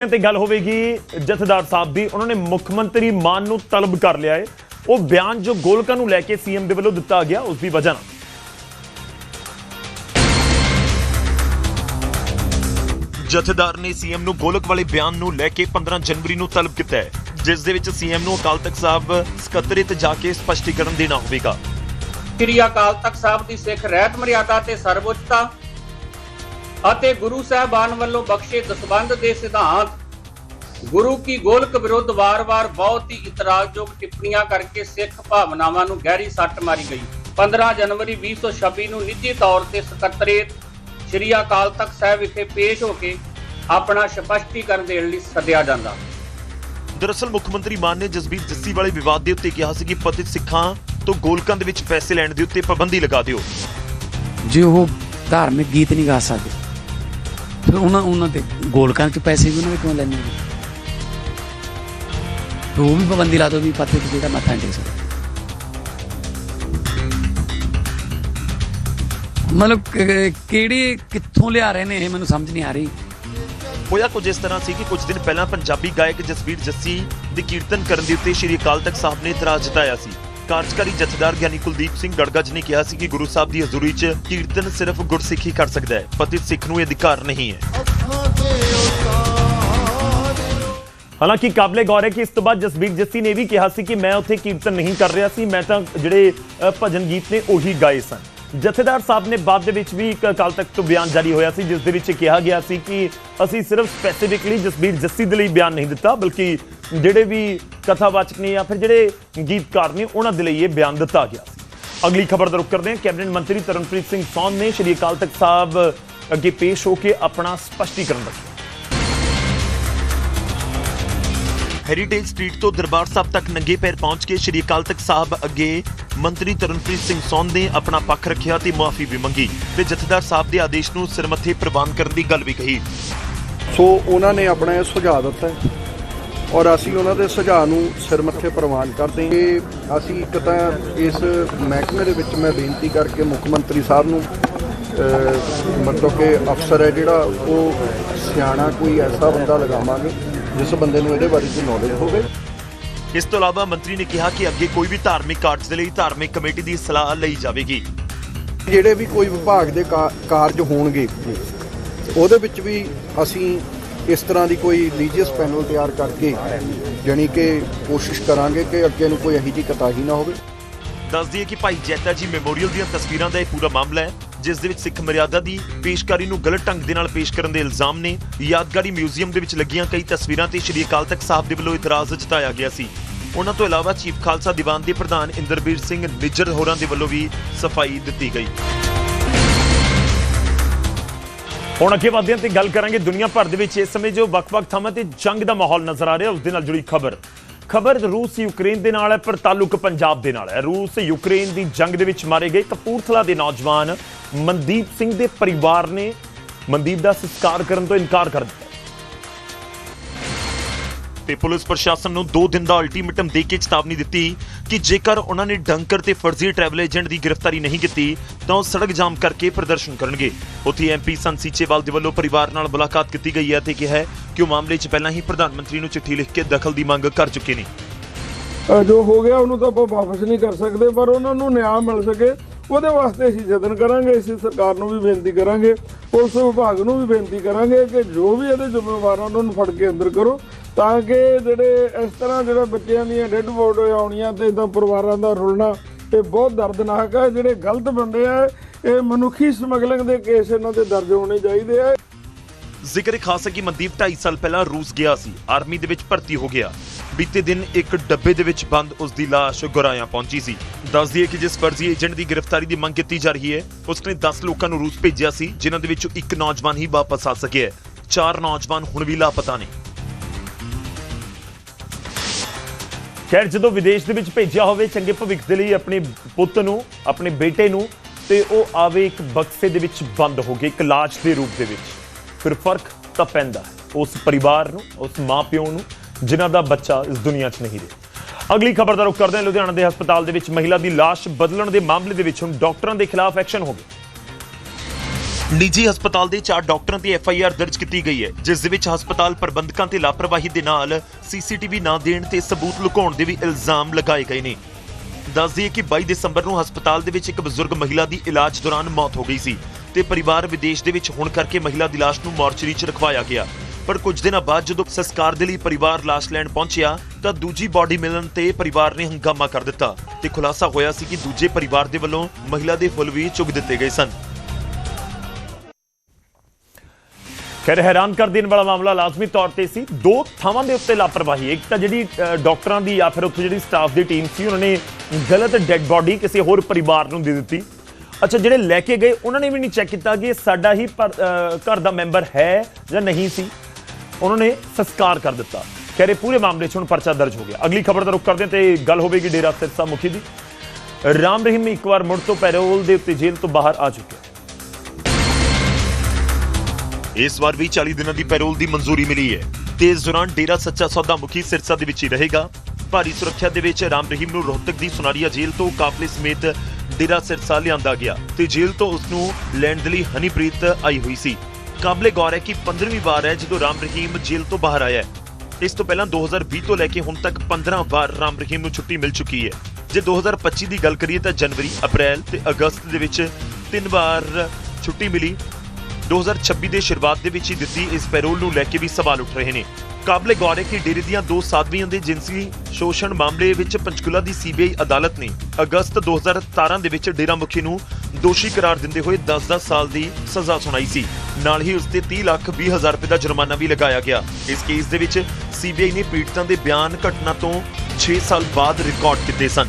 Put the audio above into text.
ਤੇ ਗੱਲ ਹੋਵੇਗੀ ਜਥੇਦਾਰ ਸਾਹਿਬ ਦੀ। ਉਹਨਾਂ ਨੇ ਮੁੱਖ ਮੰਤਰੀ ਮਾਨ ਨੂੰ ਤਲਬ ਕਰ ਲਿਆ ਹੈ ਉਹ ਬਿਆਨ ਜੋ ਗੋਲਕਾਂ ਨੂੰ ਲੈ ਕੇ ਸੀਐਮ ਦੇ ਵੱਲੋਂ ਦਿੱਤਾ ਗਿਆ ਉਸ ਦੀ ਵਜ੍ਹਾ ਨਾਲ। ਜਥੇਦਾਰ ਨੇ ਸੀਐਮ ਨੂੰ ਗੋਲਕ ਵਾਲੇ ਬਿਆਨ ਨੂੰ ਲੈ ਕੇ 15 ਜਨਵਰੀ ਨੂੰ ਤਲਬ ਕੀਤਾ ਹੈ ਜਿਸ ਦੇ ਵਿੱਚ ਸੀਐਮ ਨੂੰ ਅਕਾਲ ਤਖਤ ਸਾਹਿਬ ਸਕੱਤਰੇਤ ਜਾ ਕੇ ਸਪਸ਼ਟੀਕਰਨ ਦੇਣਾ ਹੋਵੇਗਾ। ਸ੍ਰੀ ਅਕਾਲ ਤਖਤ ਸਾਹਿਬ ਦੀ ਸਿੱਖ ਰਹਿਤ ਮਰਿਆਦਾ ਤੇ ਸਰਵਉੱਚਤਾ ਅਤੇ ਗੁਰੂ ਸਾਹਿਬਾਨ ਵੱਲੋਂ ਬਖਸ਼ੇ ਦਸਬੰਧ ਦੇ ਸਿਧਾਂਤ ਗੁਰੂ ਕੀ ਗੋਲਕ ਵਿਰੁੱਧ ਵਾਰ-ਵਾਰ ਬਹੁਤ ਹੀ ਇਤਰਾਜ਼ਯੋਗ ਟਿੱਪਣੀਆਂ ਕਰਕੇ ਸਿੱਖ ਭਾਵਨਾਵਾਂ ਨੂੰ ਗਹਿਰੀ ਸੱਟ ਮਾਰੀ ਗਈ। 15 ਜਨਵਰੀ 2026 ਨੂੰ ਨਿੱਜੀ ਤੌਰ ਤੇ ਸਕੱਤਰੇਤ ਸ੍ਰੀ ਅਕਾਲ ਤਖਤ ਸਾਹਿਬ ਵਿਖੇ ਪੇਸ਼ ਹੋ ਕੇ ਆਪਣਾ ਸਪਸ਼ਟੀਕਰਨ ਦੇਣ ਲਈ ਸੱਦਿਆ ਜਾਂਦਾ। ਦਰਅਸਲ ਮੁੱਖ ਮੰਤਰੀ ਮਾਨ ਨੇ ਜਸਬੀਰ ਜੱਸੀ ਵਾਲੇ ਵਿਵਾਦ ਦੇ ਉੱਤੇ ਕਿਹਾ ਸੀ ਕਿ ਪਤਿਤ ਸਿੱਖਾਂ ਤੋਂ ਗੋਲਕਾਂ ਦੇ ਵਿੱਚ ਪੈਸੇ ਲੈਣ ਦੇ ਉੱਤੇ ਪਾਬੰਦੀ ਲਗਾ ਦਿਓ। ਜੇ ਉਹ ਧਾਰਮਿਕ ਗੀਤ ਨਹੀਂ ਗਾ ਸਕਦੇ ਫਿਰ ਉਹਨਾਂ ਉਹਨਾਂ ਤੇ ਗੋਲਕਾਂ 'ਚ ਪੈਸੇ ਵੀ ਉਹਨਾਂ ਦੇ ਕਿਉਂ ਲੈਣੇ ਨੇ? ਫਿਰ ਉਹ ਵੀ ਪਾਬੰਦੀ ਲਾ ਦੋ ਵੀ ਪੱਤੇ ਤੇ ਜਿਹੜਾ ਮੱਥਾ ਟੇਕ ਸਕਦਾ। ਮਤਲਬ ਕਿ- ਕਿਹੜੀ ਕਿੱਥੋਂ ਲਿਆ ਰਹੇ ਨੇ ਇਹ ਮੈਨੂੰ ਸਮਝ ਨਹੀਂ ਆ ਰਹੀ। ਹੋਇਆ ਕੁਝ ਇਸ ਤਰ੍ਹਾਂ ਸੀ ਕਿ ਕੁਝ ਦਿਨ ਪਹਿਲਾਂ ਪੰਜਾਬੀ ਗਾਇਕ ਜਸਵੀਰ ਜੱਸੀ ਦੇ ਕੀਰਤਨ ਕਰਨ ਦੇ ਉੱਤੇ ਸ਼੍ਰੀ ਅਕਾਲ ਤਖਤ ਸਾਹਿਬ ਨੇ ਇਤਰਾਜ਼ ਜਤਾਇਆ ਸੀ। ਕਾਰਜਕਾਰੀ ਜਥੇਦਾਰ ਗਿਆਨੀ ਕੁਲਦੀਪ ਸਿੰਘ ਗੜਗੜ ਨੇ ਕਿਹਾ ਸੀ ਕਿ ਗੁਰੂ ਸਾਹਿਬ ਦੀ ਹਜ਼ੂਰੀ 'ਚ ਕੀਰਤਨ ਸਿਰਫ ਗੁਰਸਿੱਖੀ ਕਰ ਸਕਦਾ ਹੈ ਪਤਿਤ ਸਿੱਖ ਨੂੰ ਇਹ ਅਧਿਕਾਰ ਨਹੀਂ ਹੈ। ਹਾਲਾਂਕਿ ਕਾਬਲੇ ਗੌਰ ਹੈ ਕਿ ਇਸ ਤੋਂ ਬਾਅਦ ਜਸਬੀਰ ਜੱਸੀ ਨੇ ਵੀ ਕਿਹਾ ਸੀ ਕਿ ਮੈਂ ਉੱਥੇ ਕੀਰਤਨ ਨਹੀਂ ਕਰ ਰਿਹਾ ਸੀ, ਮੈਂ ਤਾਂ ਜਿਹੜੇ ਭਜਨ ਗੀਤ ਨੇ ਉਹੀ ਗਾਏ ਸਨ। ਜਥੇਦਾਰ ਸਾਹਿਬ ਨੇ ਬਾਅਦ ਦੇ ਵਿੱਚ ਵੀ ਇੱਕ ਅਕਾਲ ਤਖਤ ਤੋਂ ਬਿਆਨ ਜਾਰੀ ਹੋਇਆ ਸੀ, ਜਿਸ ਦੇ ਵਿੱਚ ਕਿਹਾ ਗਿਆ ਸੀ ਕਿ ਅਸੀਂ ਸਿਰਫ ਸਪੈਸੀਫਿਕਲੀ ਜਸਬੀਰ ਜੱਸੀ ਦੇ ਲਈ ਬਿਆਨ ਨਹੀਂ ਦਿੱਤਾ, ਬਲਕਿ ਜਿਹੜੇ ਵੀ ਕਥਾਵਾਚਕ ਨੇ ਜਾਂ ਫਿਰ ਜਿਹੜੇ ਗੀਤਕਾਰ ਨੇ ਉਹਨਾਂ ਦੇ ਲਈ ਇਹ ਬਿਆਨ ਦਿੱਤਾ ਗਿਆ ਸੀ। ਅਗਲੀ ਖਬਰ ਦਾ ਰੁਖ ਕਰਦੇ ਹਾਂ। ਕੈਬਨਿਟ ਮੰਤਰੀ ਤਰਨਪ੍ਰੀਤ ਸਿੰਘ ਸੌਨ ਨੇ ਸ਼੍ਰੀ ਅਕਾਲ ਤਖਤ ਸਾਹਿਬ ਅੱਗੇ ਪੇਸ਼ ਹੋ ਕੇ ਆਪਣਾ ਸਪਸ਼ਟੀਕਰਨ ਰੱਖਿਆ ਹੈਰੀਟੇਜ ਸਟਰੀਟ ਤੋਂ ਦਰਬਾਰ ਸਾਹਿਬ ਤੱਕ ਨੰਗੇ ਪੈਰ ਪਹੁੰਚ ਕੇ ਸ਼੍ਰੀ ਅਕਾਲ ਤਖਤ ਸਾਹਿਬ ਅੱਗੇ ਮੰਤਰੀ ਤਰਨਪ੍ਰੀਤ ਸਿੰਘ ਸੌਨ ਨੇ ਆਪਣਾ ਪੱਖ ਰੱਖਿਆ ਤੇ ਮੁਆਫੀ ਵੀ ਮੰਗੀ ਤੇ ਜਥੇਦਾਰ ਸਾਹਿਬ ਦੇ ਆਦੇਸ਼ ਨੂੰ ਸਿਰਮੱਥੇ ਪ੍ਰਵਾਨ ਕਰਨ ਦੀ ਗੱਲ ਵੀ ਕਹੀ। ਸੋ ਉਹਨਾਂ ਨੇ ਆਪਣਾ ਇਹ ਸੁਝਾਅ ਦਿੱਤਾ ਹੈ। ਔਰ ਅਸੀਂ ਉਹਨਾਂ ਦੇ ਸੁਝਾਅ ਨੂੰ ਸਿਰ ਮੱਥੇ ਪ੍ਰਵਾਨ ਕਰਦੇ ਹਾਂ। ਕਿ ਅਸੀਂ ਇੱਕ ਤਾਂ ਇਸ ਮਹਿਕਮੇ ਦੇ ਵਿੱਚ ਮੈਂ ਬੇਨਤੀ ਕਰਕੇ ਮੁੱਖ ਮੰਤਰੀ ਸਾਹਿਬ ਨੂੰ ਮਤਲਬ ਕਿ ਅਫਸਰ ਹੈ ਜਿਹੜਾ ਉਹ ਸਿਆਣਾ ਕੋਈ ਐਸਾ ਬੰਦਾ ਲਗਾਵਾਂਗੇ ਜਿਸ ਬੰਦੇ ਨੂੰ ਇਹਦੇ ਬਾਰੇ ਚ ਨੌਲੇਜ ਹੋਵੇ। ਇਸ ਤੋਂ ਇਲਾਵਾ ਮੰਤਰੀ ਨੇ ਕਿਹਾ ਕਿ ਅੱਗੇ ਕੋਈ ਵੀ ਧਾਰਮਿਕ ਕਾਰਜ ਦੇ ਲਈ ਧਾਰਮਿਕ ਕਮੇਟੀ ਦੀ ਸਲਾਹ ਲਈ ਜਾਵੇਗੀ। ਜਿਹੜੇ ਵੀ ਕੋਈ ਵਿਭਾਗ ਦੇ ਕਾਰਜ ਹੋਣਗੇ ਉਹਦੇ ਵਿੱਚ ਵੀ ਅਸੀਂ ਇਸ ਤਰ੍ਹਾਂ ਦੀ ਕੋਈ ਰਿਲੀਜੀਅਸ ਪੈਨਲ ਤਿਆਰ ਕਰਕੇ ਜਾਣੀ ਕਿ ਕੋਸ਼ਿਸ਼ ਕਰਾਂਗੇ ਕਿ ਅੱਗੇ ਨੂੰ ਕੋਈ ਇਹੋ ਜਿਹੀ ਕਤਾਹੀ ਨਾ ਹੋਵੇ। ਦੱਸ ਦਈਏ ਕਿ ਭਾਈ ਜੈਤਾ ਜੀ ਮੈਮੋਰੀਅਲ ਦੀਆਂ ਤਸਵੀਰਾਂ ਦਾ ਇਹ ਪੂਰਾ ਮਾਮਲਾ ਹੈ, ਜਿਸ ਦੇ ਵਿੱਚ ਸਿੱਖ ਮਰਿਆਦਾ ਦੀ ਪੇਸ਼ਕਾਰੀ ਨੂੰ ਗਲਤ ਢੰਗ ਦੇ ਨਾਲ ਪੇਸ਼ ਕਰਨ ਦੇ ਇਲਜ਼ਾਮ ਨੇ ਯਾਦਗਾਰੀ ਮਿਊਜ਼ੀਅਮ ਦੇ ਵਿੱਚ ਲੱਗੀਆਂ ਕਈ ਤਸਵੀਰਾਂ ਤੇ ਸ਼੍ਰੀ ਅਕਾਲ ਤਖਤ ਸਾਹਿਬ ਦੇ ਵੱਲੋਂ ਇਤਰਾਜ਼ ਜਤਾਇਆ ਗਿਆ ਸੀ। ਉਹਨਾਂ ਤੋਂ ਇਲਾਵਾ ਚੀਫ ਖਾਲਸਾ ਦੀਵਾਨ ਦੇ ਪ੍ਰਧਾਨ ਇੰਦਰਬੀਰ ਸਿੰਘ ਨਿੱਜਰ ਹੋਰਾਂ ਦੇ ਵੱਲੋਂ ਵੀ ਸਫ਼ਾਈ ਦਿੱਤੀ ਗਈ। ਹੁਣ ਅੱਗੇ ਵਧਦੇ ਹਾਂ ਤੇ ਗੱਲ ਕਰਾਂਗੇ ਦੁਨੀਆ ਭਰ ਦੇ ਵਿੱਚ। ਇਸ ਸਮੇਂ ਜੋ ਵੱਖ-ਵੱਖ ਥਾਵਾਂ ਤੇ ਜੰਗ ਦਾ ਮਾਹੌਲ ਨਜ਼ਰ ਆ ਰਿਹਾ, ਉਸ ਦੇ ਨਾਲ ਜੁੜੀ ਖਬਰ। ਖਬਰ ਰੂਸ ਯੂਕਰੇਨ ਦੇ ਨਾਲ ਹੈ, ਪਰ ਤਾਲੁਕ ਪੰਜਾਬ ਦੇ ਨਾਲ ਹੈ। ਰੂਸ ਯੂਕਰੇਨ ਦੀ ਜੰਗ ਦੇ ਵਿੱਚ ਮਾਰੇ ਗਏ ਕਪੂਰਥਲਾ ਦੇ ਨੌਜਵਾਨ ਮਨਦੀਪ ਸਿੰਘ ਦੇ ਪਰਿਵਾਰ ਨੇ ਮਨਦੀਪ ਦਾ ਸਸਕਾਰ ਕਰਨ ਤੋਂ ਇਨਕਾਰ ਕਰ ਦਿੱਤਾ। ਤੇ ਪੁਲਿਸ ਪ੍ਰਸ਼ਾਸਨ ਨੂੰ 2 ਦਿਨ ਦਾ ਅਲਟੀਮੇਟਮ ਦੇ ਕੇ ਚੇਤਾਵਨੀ ਦਿੱਤੀ ਕਿ ਜੇਕਰ ਉਹਨਾਂ ਨੇ ਡੰਕਰ ਤੇ ਫਰਜ਼ੀ ਟਰੈਵਲ ਏਜੰਟ ਦੀ ਗ੍ਰਿਫਤਾਰੀ ਨਹੀਂ ਕੀਤੀ, ਤਾਂ ਉਹ ਸੜਕ ਜਾਮ ਕਰਕੇ ਪ੍ਰਦਰਸ਼ਨ ਕਰਨਗੇ। ਉੱਥੇ ਐਮਪੀ ਸੰਸੀਚੇਵਾਲ ਦੇ ਵੱਲੋਂ ਪਰਿਵਾਰ ਨਾਲ ਮੁਲਾਕਾਤ ਕੀਤੀ ਗਈ ਹੈ ਤੇ ਕਿਹਾ ਕਿ ਉਹ ਮਾਮਲੇ 'ਚ ਪਹਿਲਾਂ ਹੀ ਪ੍ਰਧਾਨ ਮੰਤਰੀ ਨੂੰ ਚਿੱਠੀ ਲਿਖ ਕੇ ਦਖਲ ਦੀ ਮੰਗ ਕਰ ਚੁੱਕੇ ਨੇ। ਜੋ ਹੋ ਗਿਆ ਉਹਨੂੰ ਤਾਂ ਆਪਾਂ ਵਾਪਸ ਨਹੀਂ ਕਰ ਸਕਦੇ, ਪਰ ਉਹਨਾਂ ਨੂੰ ਨਿਆਂ ਮਿਲ ਸਕੇ। ਉਹਦੇ ਵਾਸਤੇ ਅਸੀਂ ਯਤਨ ਕਰਾਂਗੇ, ਅਸੀਂ ਸਰਕਾਰ ਨੂੰ ਵੀ ਬੇਨਤੀ ਕਰਾਂਗੇ, ਪੁਲਿਸ ਵਿਭਾਗ ਨੂੰ ਵੀ ਬੇਨਤੀ ਕਰਾਂਗੇ ਕਿ ਜੋ ਵੀ ਇਹਦੇ ਜ਼ਿੰਮੇਵਾਰ ਆ, ਉਹਨਾਂ ਨੂੰ ਫੜ ਕੇ ਅੰਦਰ ਕਰੋ ਤਾਂ ਕਿ ਜਿਹੜੇ ਇਸ ਤਰ੍ਹਾਂ ਜਿਹੜਾ ਬੱਚਿਆਂ ਦੀਆਂ ਡੈੱਡ ਬੋਡੀ ਆਉਣੀਆਂ ਤੇ ਇਦਾਂ ਪਰਿਵਾਰਾਂ ਦਾ ਰੁਲਣਾ, ਇਹ ਬਹੁਤ ਦਰਦਨਾਕ ਹੈ ਜਿਹੜੇ ਗਲਤ ਬੰਦੇ ਆ, ਇਹ ਮਨੁੱਖੀ ਸਮਗਲਿੰਗ ਦੇ ਕੇਸ ਇਹਨਾਂ ਤੇ ਦਰਜ ਹੋਣੇ ਚਾਹੀਦੇ ਆ। ਜ਼ਿਕਰ ਖਾਸ ਹੈ ਕਿ ਮਨਦੀਪ 2.5 ਸਾਲ ਪਹਿਲਾਂ ਰੂਸ ਗਿਆ ਸੀ, ਆਰਮੀ ਦੇ ਵਿੱਚ ਭਰਤੀ ਹੋ ਗਿਆ। ਬੀਤੇ ਦਿਨ ਇੱਕ ਡੱਬੇ ਦੇ ਵਿੱਚ ਬੰਦ ਉਸ ਦੀ ਲਾਸ਼ ਗੁਰਾਇਆ ਪਹੁੰਚੀ ਸੀ। ਦੱਸ ਦਈਏ ਕਿ ਜਿਸ ਫਰਜ਼ੀ ਏਜੰਟ ਦੀ ਗ੍ਰਿਫਤਾਰੀ ਦੀ ਮੰਗ ਕੀਤੀ ਜਾ ਰਹੀ ਹੈ ਉਸ ਨੇ 10 ਲੋਕਾਂ ਨੂੰ ਰੂਸ ਭੇਜਿਆ ਸੀ, ਜਿਨ੍ਹਾਂ ਦੇ ਵਿੱਚੋਂ ਇੱਕ ਨੌਜਵਾਨ ਹੀ ਵਾਪਸ ਆ ਸਕਿਆ ਹੈ। ਚਾਰ ਨੌਜਵਾਨ ਹੁਣ ਵੀ ਲਾਪਤਾ ਨੇ। ਖੈਰ, ਜਦੋਂ ਵਿਦੇਸ਼ ਦੇ ਵਿੱਚ ਭੇਜਿਆ ਹੋਵੇ, ਚੰਗੇ ਭਵਿੱਖ ਦੇ ਲਈ ਆਪਣੇ ਪੁੱਤ ਨੂੰ, ਆਪਣੇ ਬੇਟੇ ਨੂੰ, ਤੇ ਉਹ ਆਵੇ ਇੱਕ ਬਕਸੇ ਦੇ ਵਿੱਚ ਬੰਦ ਹੋ ਕੇ, ਇੱਕ ਲਾਸ਼ ਦੇ ਰੂਪ ਦੇ ਵਿੱਚ। ਫਿਰ ਫ਼ਰਕ ਤਾਂ ਪੈਂਦਾ ਉਸ ਪਰਿਵਾਰ ਨੂੰ, ਉਸ ਮਾਪਿਓ ਨੂੰ ਜਿਨ੍ਹਾਂ ਦਾ ਬੱਚਾ ਇਸ ਦੁਨੀਆ 'ਚ ਨਹੀਂ ਰਿਹਾ। ਅਗਲੀ ਖਬਰ ਦਾ ਰੁਖ ਕਰਦੇ ਹਾਂ। ਲੁਧਿਆਣਾ ਦੇ ਹਸਪਤਾਲ ਦੇ ਵਿੱਚ ਮਹਿਲਾ ਦੀ ਲਾਸ਼ ਬਦਲਣ ਦੇ ਮਾਮਲੇ ਦੇ ਵਿੱਚ ਹੁਣ ਡਾਕਟਰਾਂ ਦੇ ਖਿਲਾਫ ਐਕਸ਼ਨ ਹੋ ਗਿਆ। ਨਿੱਜੀ ਹਸਪਤਾਲ ਦੇ ਚਾਰ ਡਾਕਟਰਾਂ ਤੇ ਐਫ ਆਈ ਆਰ ਦਰਜ ਕੀਤੀ ਗਈ ਹੈ, ਜਿਸ ਦੇ ਵਿੱਚ ਹਸਪਤਾਲ ਪ੍ਰਬੰਧਕਾਂ ਤੇ ਲਾਪਰਵਾਹੀ ਦੇ ਨਾਲ ਸੀਸੀਟੀਵੀ ਨਾ ਦੇਣ ਤੇ ਸਬੂਤ ਲੁਕਾਉਣ ਦੇ ਵੀ ਇਲਜ਼ਾਮ ਲਗਾਏ ਗਏ ਨੇ। ਦੱਸ ਦਈਏ ਕਿ 22 ਦਸੰਬਰ ਨੂੰ ਹਸਪਤਾਲ ਦੇ ਵਿੱਚ ਇੱਕ ਬਜ਼ੁਰਗ ਮਹਿਲਾ ਦੀ ਇਲਾਜ ਦੌਰਾਨ ਮੌਤ ਹੋ ਗਈ ਸੀ ਤੇ ਪਰਿਵਾਰ ਵਿਦੇਸ਼ ਦੇ ਵਿੱਚ ਹੋਣ ਕਰਕੇ ਮਹਿਲਾ ਦੀ ਲਾਸ਼ ਨੂੰ ਮੋਰਚਰੀ 'ਚ ਰਖਵਾਇਆ ਗਿਆ। ਪਰ ਕੁਝ ਦਿਨਾਂ ਬਾਅਦ ਜਦੋਂ ਸੰਸਕਾਰ ਦੇ ਲਈ ਪਰਿਵਾਰ ਲਾਸ਼ ਲੈਣ ਪਹੁੰਚਿਆ ਤਾਂ ਦੂਜੀ ਬਾਡੀ ਮਿਲਣ ਤੇ ਪਰਿਵਾਰ ਨੇ ਹੰਗਾਮਾ ਕਰ ਦਿੱਤਾ ਤੇ ਖੁਲਾਸਾ ਹੋਇਆ ਸੀ ਕਿ ਦੂਜੇ ਪਰਿਵਾਰ ਦੇ ਵੱਲੋਂ ਮਹਿਲਾ ਦੇ ਫੁੱਲ ਵੀ ਚੁਗ ਦਿੱਤੇ ਗਏ ਸਨ। ਖੈਰ ਹੈਰਾਨ ਕਰ ਦੇਣ ਵਾਲਾ ਮਾਮਲਾ ਲਾਜ਼ਮੀ ਤੌਰ ਤੇ ਸੀ। ਦੋ ਥਾਵਾਂ ਦੇ ਉੱਤੇ ਲਾਪਰਵਾਹੀ ਇੱਕ ਤਾਂ ਜਿਹੜੀ ਅ, ਡਾਕਟਰਾਂ ਦੀ ਜਾਂ ਫਿਰ ਉੱਥੇ ਜਿਹੜੀ ਸਟਾਫ ਦੀ ਟੀਮ ਸੀ ਉਹਨਾਂ ਨੇ ਗਲਤ ਡੈੱਡ ਬਾਡੀ ਕਿਸੇ ਹੋਰ ਪਰਿਵਾਰ ਨੂੰ ਦੇ ਦਿੱਤੀ। ਅੱਛਾ ਜਿਹੜੇ ਲੈ ਕੇ ਗਏ ਉਹਨਾਂ ਨੇ ਵੀ ਨਹੀਂ ਚੈੱਕ ਕੀਤਾ ਕਿ ਸਾਡਾ ਹੀ ਪਰ- ਅ, ਘਰ ਦਾ ਮੈਂਬਰ ਹੈ ਜਾਂ ਨਹੀਂ ਸੀ। ਉਹਨਾਂ ਨੇ ਸੰਸਕਾਰ ਕਰ ਦਿੱਤਾ ਕਹਿ ਰਹੇ ਪੂਰੇ ਮਾਮਲੇ 'ਚ ਹੁਣ ਪਰਚਾ ਦਰਜ ਹੋ ਗਿਆ ਅਗਲੀ ਖਬਰ ਦਾ ਰੁਖ ਕਰਦੇ ਹਾਂ ਤੇ ਗੱਲ ਹੋਵੇਗੀ ਡੇਰਾ ਸਿਰਸਾ ਮੁਖੀ ਦੀ ਰਾਮ ਰਹੀਮ ਇੱਕ ਵਾਰ ਮੁੜ ਤੋਂ ਪੈਰੋਲ ਦੇ ਉੱਤੇ ਜੇਲ੍ਹ ਤੋਂ ਬਾਹਰ ਆ ਚੁੱਕਿਆ ਇਸ ਵਾਰ ਵੀ 40 ਦਿਨਾਂ ਦੀ ਪੈਰੋਲ ਦੀ ਮਨਜ਼ੂਰੀ ਮਿਲੀ ਹੈ ਤੇ ਇਸ ਦੌਰਾਨ ਡੇਰਾ ਸੱਚਾ ਸੌਦਾ ਮੁਖੀ ਸਿਰਸਾ ਦੇ ਵਿੱਚ ਹੀ ਰਹੇਗਾ ਭਾਰੀ ਸੁਰੱਖਿਆ ਦੇ ਵਿੱਚ ਰਾਮ ਰਹੀਮ ਨੂੰ ਰੋਹਤਕ ਦੀ ਸੁਨਾਰੀਆ ਜੇਲ੍ਹ ਤੋਂ ਕਾਫਲੇ ਸਮੇਤ ਡੇਰਾ ਸਿਰਸਾ ਲਿਆਂਦਾ ਗਿਆ ਤੇ ਜੇਲ੍ਹ ਤੋਂ ਉਸ ਨੂੰ ਲੈਣ ਦੇ ਲਈ ਹਨੀਪ੍ਰੀਤ ਆਈ ਹੋਈ ਸੀ ਕਾਬਲੇ ਗੌਰ ਹੈ ਕਿ 15ਵੀਂ ਵਾਰ ਹੈ ਜਦੋਂ ਰਾਮ ਰਹੀਮ ਜੇਲ੍ਹ ਤੋਂ ਬਾਹਰ ਆਇਆ ਹੈ। ਇਸ ਤੋਂ ਪਹਿਲਾਂ 2020 ਤੋਂ ਲੈ ਕੇ ਹੁਣ ਤੱਕ 15 ਵਾਰ ਰਾਮ ਰਹੀਮ ਨੂੰ ਛੁੱਟੀ ਮਿਲ ਚੁੱਕੀ ਹੈ। ਜੇ 2025 ਦੀ ਗੱਲ ਕਰੀਏ ਤਾਂ ਜਨਵਰੀ, ਅਪ੍ਰੈਲ ਤੇ ਅਗਸਤ ਦੇ ਵਿੱਚ ਤਿੰਨ ਵਾਰ ਛੁੱਟੀ ਮਿਲੀ। 2026 ਦੇ ਸ਼ੁਰੂਆਤ ਦੇ ਵਿੱਚ ਹੀ ਦਿੱਤੀ ਇਸ ਪੈਰੋਲ ਨੂੰ ਲੈ ਕੇ ਵੀ ਸਵਾਲ ਉੱਠ ਰਹੇ ਨੇ। ਕਾਬਲੇ ਗੌਰ ਹੈ ਕਿ ਡੇਰੇ ਦੀਆਂ ਦੋ ਸਾਧਵੀਆਂ ਦੇ ਜਿਨਸੀ ਸ਼ੋਸ਼ਣ ਮਾਮਲੇ ਵਿੱਚ ਪੰਚਕੂਲਾ ਦੀ ਸੀਬੀਆਈ ਅਦਾਲਤ ਨੇ ਅਗਸਤ 2017 ਦੇ ਵਿੱਚ ਡੇਰਾ ਮੁਖੀ ਨੂੰ ਦੋਸ਼ੀ ਕਰਾਰ ਦਿੰਦੇ ਹੋਏ 10-10 ਸਾਲ ਦੀ ਸਜ਼ਾ ਸੁਣਾਈ ਸੀ। ਨਾਲ ਹੀ ਉਸ ਤੇ 30 ਲੱਖ 20 ਹਜ਼ਾਰ ਰੁਪਏ ਦਾ ਜੁਰਮਾਨਾ ਵੀ ਲਗਾਇਆ ਗਿਆ। ਇਸ ਕੇਸ ਦੇ ਵਿੱਚ ਸੀਬੀਆਈ ਨੇ ਪੀੜਤਾਂ ਦੇ ਬਿਆਨ ਘਟਨਾ ਤੋਂ 6 ਸਾਲ ਬਾਅਦ ਰਿਕਾਰਡ ਕੀਤੇ ਸਨ।